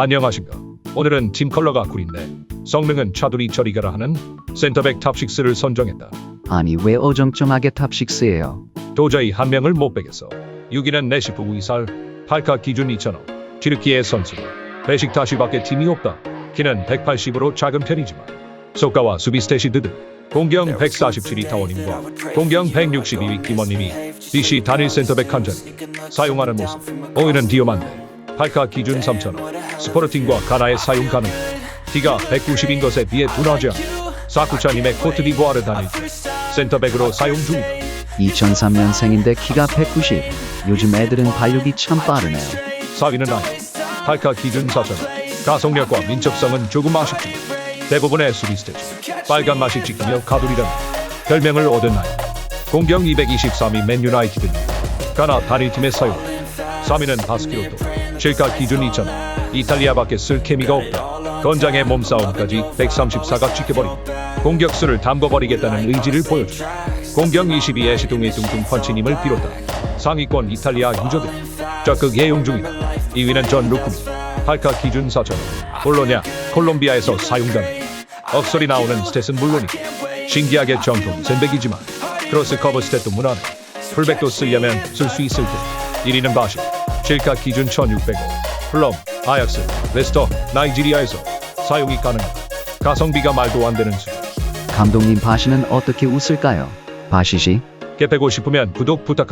안녕하신가. 오늘은 팀 컬러가 구린데 성능은 차두리 처리가라 하는 센터백 탑6를 선정했다. 아니 왜 어정쩡하게 탑6예요? 도저히 한 명을 못 빼겠어. 6위는 내시프 우이살, 8카 기준 2,000원, 튀르키의 선수, 베식타시밖에 팀이 없다. 키는 180으로 작은 편이지만 소가와 수비 스탯이 드드. 공경 147위 타원님과 공경 162위 김원님이 DC 단일 센터백 한 자리 사용하는 모습. 5위는 디오만데 8카 기준 3,000원, 스포르팅과 가나에 사용 가능. 키가 190인 것에 비해 둔하지 않아. 사쿠차님의 코트디부아르 팀 센터백으로 사용 중이다. 2003년생인데 키가 190. 요즘 애들은 발육이 참 빠르네요. 4위는 아이 팔카 기준 4천 가속력과 민첩성은 조금 아쉽지만 대부분의 수비 스탯 빨간 맛이 찍히며 가두리라는 별명을 얻은 아이 공경 223위 맨 유나이티드입니다 가나 단일팀의 사용 3위는 바스키로토 7카 기준 2천 이탈리아밖에 쓸 케미가 없다 건장의 몸싸움까지 134가 지켜버린 공격수를 담궈버리겠다는 의지를 보여주 공경 22의 시동의 둥둥 펀치님을 비롯한 상위권 이탈리아 유저들 적극 예용 중이다. 2위는 전 루쿠미, 팔카 기준 4천 볼로냐, 콜롬비아에서 사용된 억소리 나오는 스탯은 물론이고 신기하게 정통 샌백이지만 크로스 커버 스탯도 무난해. 풀백도 쓰려면 쓸 수 있을 듯. 1위는 바시, 실카 기준 1600원, 플럼, 아약스, 레스터, 나이지리아에서 사용이 가능하다. 가성비가 말도 안 되는 수준. 감독님 바시는 어떻게 웃을까요? 바시시? 개패고 싶으면 구독 부탁.